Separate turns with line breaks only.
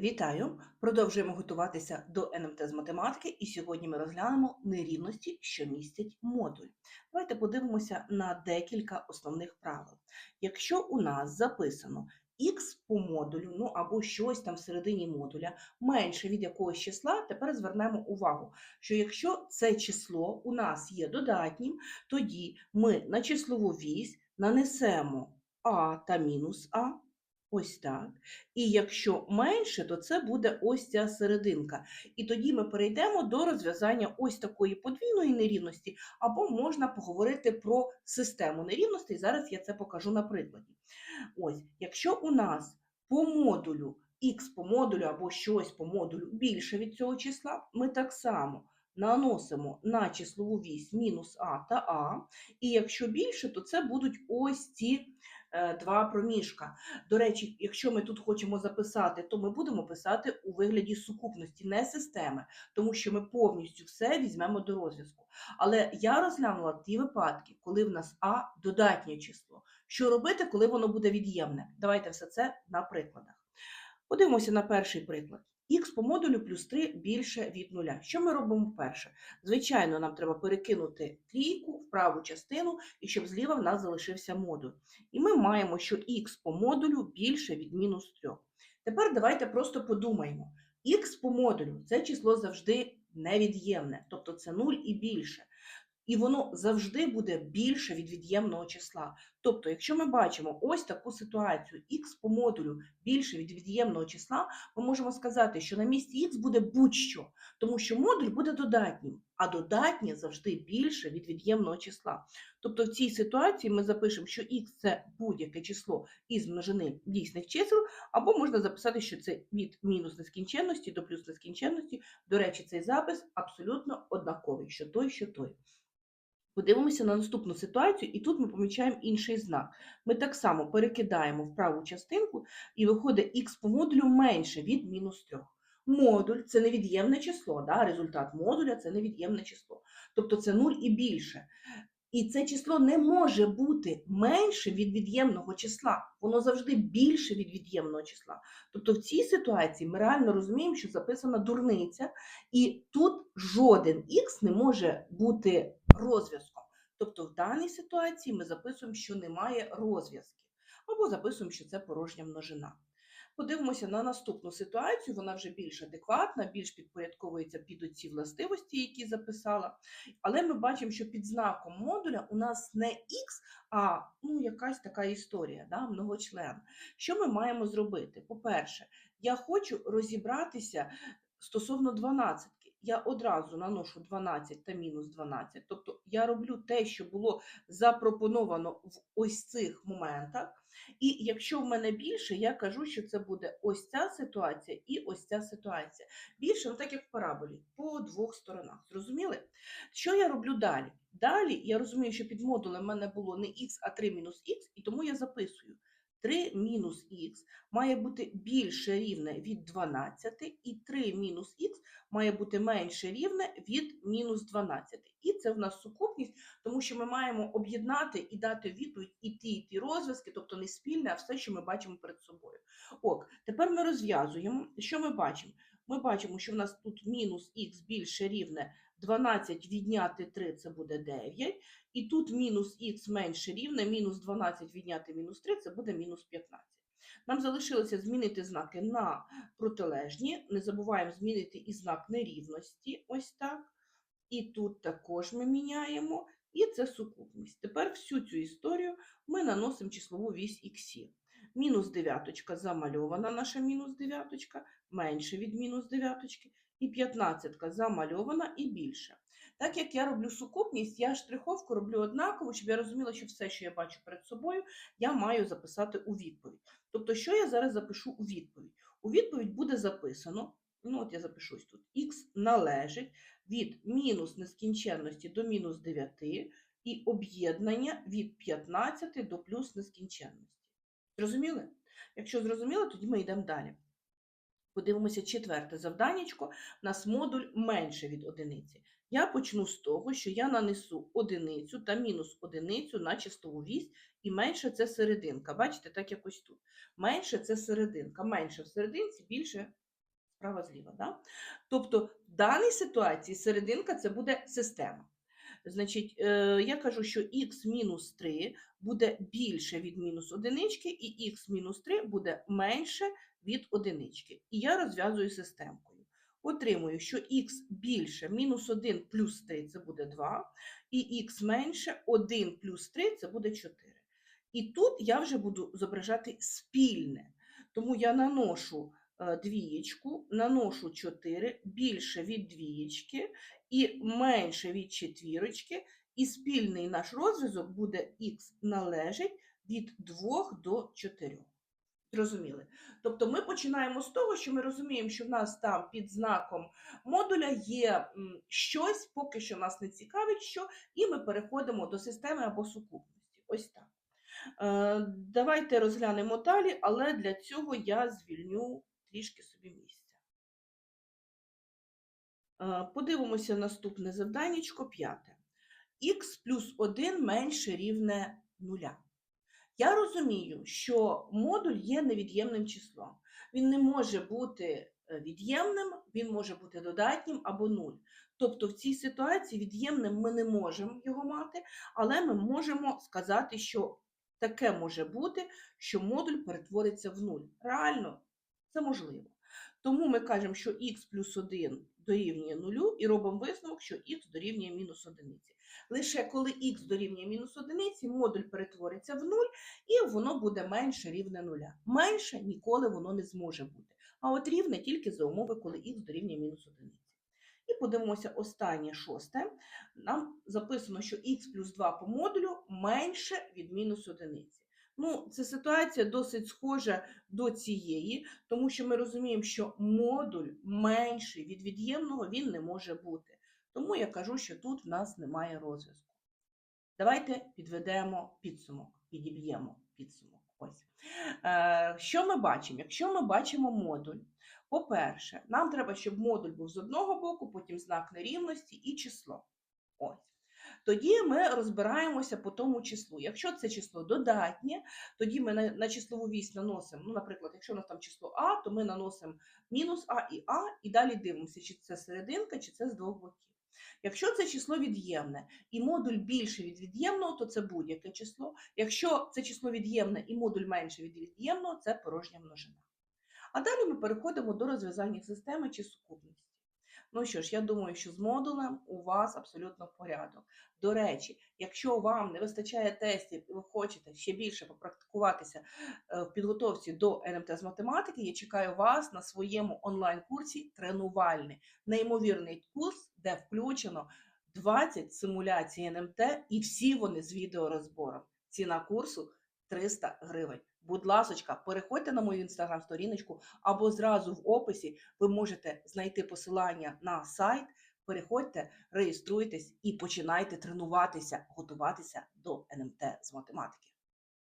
Вітаю! Продовжуємо готуватися до НМТ з математики, і сьогодні ми розглянемо нерівності, що містять модуль. Давайте подивимося на декілька основних правил. Якщо у нас записано х по модулю, ну або щось там всередині модуля, менше від якогось числа, тепер звернемо увагу, що якщо це число у нас є додатнім, тоді ми на числову вісь нанесемо а та мінус а. Ось так. І якщо менше, то це буде ось ця серединка. І тоді ми перейдемо до розв'язання ось такої подвійної нерівності, або можна поговорити про систему нерівностей. Зараз я це покажу на прикладі. Ось, якщо у нас по модулю х по модулю або щось по модулю більше від цього числа, ми так само наносимо на числову вісь мінус а та а. І якщо більше, то це будуть ось ці два проміжка. До речі, якщо ми тут хочемо записати, то ми будемо писати у вигляді сукупності, не системи, тому що ми повністю все візьмемо до розв'язку. Але я розглянула ті випадки, коли в нас А додатнє число. Що робити, коли воно буде від'ємне? Давайте все це на прикладах. Подивимося на перший приклад. Х по модулю плюс 3 більше від нуля. Що ми робимо вперше? Звичайно, нам треба перекинути трійку в праву частину, і щоб зліва в нас залишився модуль. І ми маємо, що х по модулю більше від мінус 3. Тепер давайте просто подумаємо. Х по модулю це число завжди невід'ємне, тобто це 0 і більше. І воно завжди буде більше від від'ємного числа. Тобто, якщо ми бачимо ось таку ситуацію, х по модулю більше від від'ємного числа, ми можемо сказати, що на місці х буде будь-що, тому що модуль буде додатнім, а додатнє завжди більше від від'ємного числа. Тобто в цій ситуації ми запишемо, що х це будь-яке число із множини дійсних чисел, або можна записати, що це від мінус нескінченності до плюс нескінченності. До речі, цей запис абсолютно однаковий, що той, що той. Подивимося на наступну ситуацію, і тут ми помічаємо інший знак. Ми так само перекидаємо в праву частинку, і виходить х по модулю менше від мінус 3. Модуль це невід'ємне число, да? результат модуля це невід'ємне число. Тобто це 0 і більше. І це число не може бути менше від від'ємного числа, воно завжди більше від від'ємного числа. Тобто в цій ситуації ми реально розуміємо, що записана дурниця, і тут жоден х не може бути розв'язком. Тобто в даній ситуації ми записуємо, що немає розв'язків, або записуємо, що це порожня множина. Подивимося на наступну ситуацію, вона вже більш адекватна, більш підпорядковується під оці властивості, які записала. Але ми бачимо, що під знаком модуля у нас не х, а ну, якась така історія, да, многочлен. Що ми маємо зробити? По-перше, я хочу розібратися стосовно 12 я одразу наношу 12 та мінус 12. Тобто я роблю те, що було запропоновано в ось цих моментах. І якщо в мене більше, я кажу, що це буде ось ця ситуація і ось ця ситуація. Більше, ну так як в параболі, по двох сторонах. Зрозуміли? Що я роблю далі? Далі я розумію, що під модулем в мене було не х, а 3 мінус х, і тому я записую. 3 мінус х має бути більше рівне від 12, і 3 мінус х має бути менше рівне від мінус 12. І це в нас сукупність, тому що ми маємо об'єднати і дати відповідь і ті, і ті розв'язки, тобто не спільне, а все, що ми бачимо перед собою. Ок, тепер ми розв'язуємо. Що ми бачимо? Ми бачимо, що в нас тут мінус х більше рівне 12 відняти 3 це буде 9. І тут мінус х менше рівне, мінус 12 відняти мінус 3 це буде мінус 15. Нам залишилося змінити знаки на протилежні. Не забуваємо змінити і знак нерівності. Ось так. І тут також ми міняємо. І це сукупність. Тепер всю цю історію ми наносимо числову вісь іксів. Мінус дев'яточка замальована, наша мінус дев'яточка, менше від мінус дев'яточки, і п'ятнадцятка замальована і більше. Так як я роблю сукупність, я штриховку роблю однаково, щоб я розуміла, що все, що я бачу перед собою, я маю записати у відповідь. Тобто, що я зараз запишу у відповідь? У відповідь буде записано, ну от я запишусь тут, х належить від мінус нескінченності до мінус 9 і об'єднання від 15 до плюс нескінченності. Зрозуміли? Якщо зрозуміло, тоді ми йдемо далі. Подивимося четверте завданнячко. У нас модуль менше від одиниці. Я почну з того, що я нанесу одиницю та мінус одиницю на чистову вісь, і менше це серединка. Бачите, так якось тут. Менше це серединка. Менше в серединці, більше справа зліва. Да? Тобто в даній ситуації серединка це буде система. Значить, е, я кажу, що х мінус 3 буде більше від мінус одинички, і х мінус 3 буде менше від одинички. І я розв'язую системкою. Отримую, що х більше мінус 1 плюс 3 це буде 2, і х менше 1 плюс 3 це буде 4. І тут я вже буду зображати спільне. Тому я наношу двієчку, наношу 4 більше від двієчки і менше від четвірочки, і спільний наш розв'язок буде х належить від 2 до 4. Зрозуміли? Тобто ми починаємо з того, що ми розуміємо, що в нас там під знаком модуля є щось, поки що нас не цікавить, що, і ми переходимо до системи або сукупності. Ось так. Е, Давайте розглянемо далі, але для цього я звільню трішки собі місця. Е, Подивимося наступне завданнячко, п'яте. Х плюс 1 менше рівне нуля. Я розумію, що модуль є невід'ємним числом. Він не може бути е, від'ємним, він може бути додатнім або нуль. Тобто в цій ситуації від'ємним ми не можемо його мати, але ми можемо сказати, що таке може бути, що модуль перетвориться в нуль. Реально, це можливо. Тому ми кажемо, що х плюс 1 дорівнює нулю і робимо висновок, що х дорівнює мінус одиниці. Лише коли х дорівнює мінус одиниці, модуль перетвориться в нуль і воно буде менше рівне нуля. Менше ніколи воно не зможе бути. А от рівне тільки за умови, коли х дорівнює мінус одиниці. І подивимося останнє шосте. Нам записано, що х плюс 2 по модулю менше від мінус одиниці. Ну, ця ситуація досить схожа до цієї, тому що ми розуміємо, що модуль менший від від'ємного він не може бути. Тому я кажу, що тут в нас немає розв'язку. Давайте підведемо підсумок, підіб'ємо підсумок. Ось. Е, що ми бачимо? Якщо ми бачимо модуль, по-перше, нам треба, щоб модуль був з одного боку, потім знак нерівності і число. Ось. Тоді ми розбираємося по тому числу. Якщо це число додатнє, тоді ми на, на числову вісь наносимо, ну, наприклад, якщо у нас там число А, то ми наносимо мінус А і А, і далі дивимося, чи це серединка, чи це з двох боків. Якщо це число від'ємне і модуль більше від від'ємного, то це будь-яке число. Якщо це число від'ємне і модуль менше від від'ємного, це порожня множина. А далі ми переходимо до розв'язання системи чи сукупності. Ну що ж, я думаю, що з модулем у вас абсолютно порядок. До речі, якщо вам не вистачає тестів і ви хочете ще більше попрактикуватися е, в підготовці до НМТ з математики, я чекаю вас на своєму онлайн-курсі тренувальний, неймовірний курс, де включено 20 симуляцій НМТ і всі вони з відеорозбором. Ціна курсу 300 гривень. Будь ласочка, переходьте на мою інстаграм-сторіночку або зразу в описі ви можете знайти посилання на сайт. Переходьте, реєструйтесь і починайте тренуватися, готуватися до НМТ з математики.